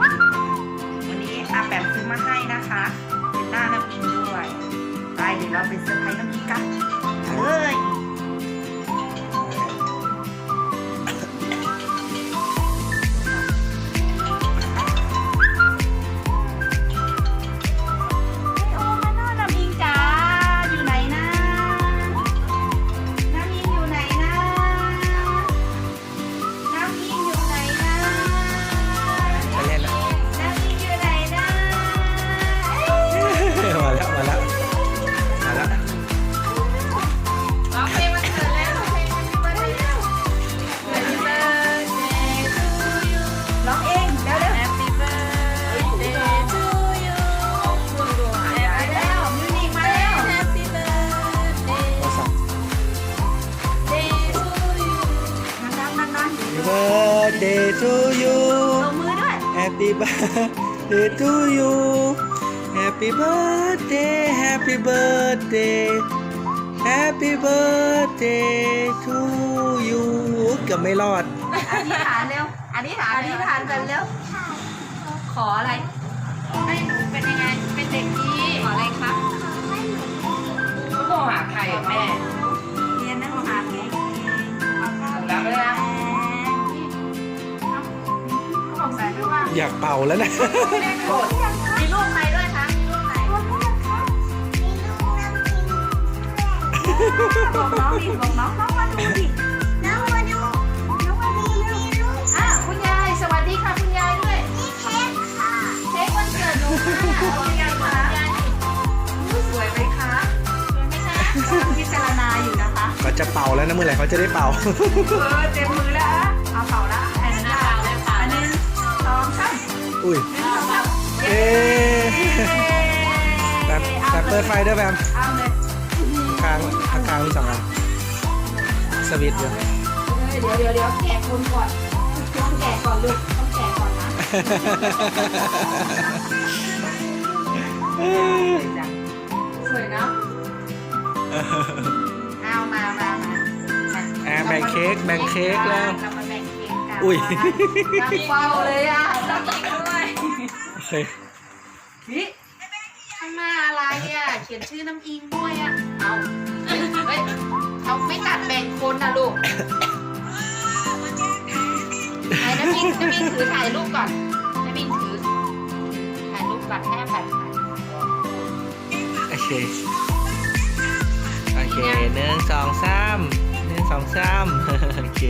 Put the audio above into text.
วันนี้อาแปมซื้อมาให้นะคะ เป็นหน้าน้ำอิงด้วย ไปเดี๋ยวเราไปเซอร์ไพรส์น้ำอิงกันเฮ้ย birthday to you ลงมือด้วย Happy birthday to you Happy birthday Happy birthday Happy birthday to you เกือบไม่รอด อธิษฐานเร็ว อธิษฐาน อธิษฐานกันเร็ว ขออะไร ให้หนูเป็นยังไง เป็นเด็กดี ขออะไรครับ อยากเป่าแล้วนะ มีรูปใครด้วยคะมีรูปใครบอกน้องดิบอกน้องน้องมาดูดิน้องมาดูน้องมาดูเร็วอะคุณยายสวัสดีค่ะคุณยายด้วยเค้กวันเกิดหนูค่ะคุณยายค่ะสวยไหมคะสวยไหมคะพิจารณาอยู่นะคะเขาจะเป่าแล้วนะเมื่อไหร่เขาจะได้เป่า เออเต็มมือแล้วอะเอาเป่าละ อุ้ยหนึ่งสองสามเอ๊ะแบบแบบเปิดไฟด้วยแบมเอาเลยข้างข้างข้างมีสองอันสวิตช์อยู่เดี๋ยวเดี๋ยวเดี๋ยวแกะคนก่อนต้องแกะก่อนลูกต้องแกะก่อนนะสวยเนาะเอามามามาแอบแบ่งเค้กแบ่งเค้กแล้ว เรามาแบ่งเค้กกันอุ้ยตั้งเป้าเลยอะต้องอีกด้ วยโอเคนี่ข้างหน้าอะไรอะ เขียนชื่อน้ำอิงด้วยอะ เอาเฮ้ยเขาไม่ตัดแบ่งคนนะลูกไหนน้ำอิงน้ำอิงถือถ่ายรูปก่อนน้ำอิงถือถ่ายรูปก่อนให้อาแบบถ่ายโอเค โอเคหนึ่งสองสามหนึ่งสองสามโอเค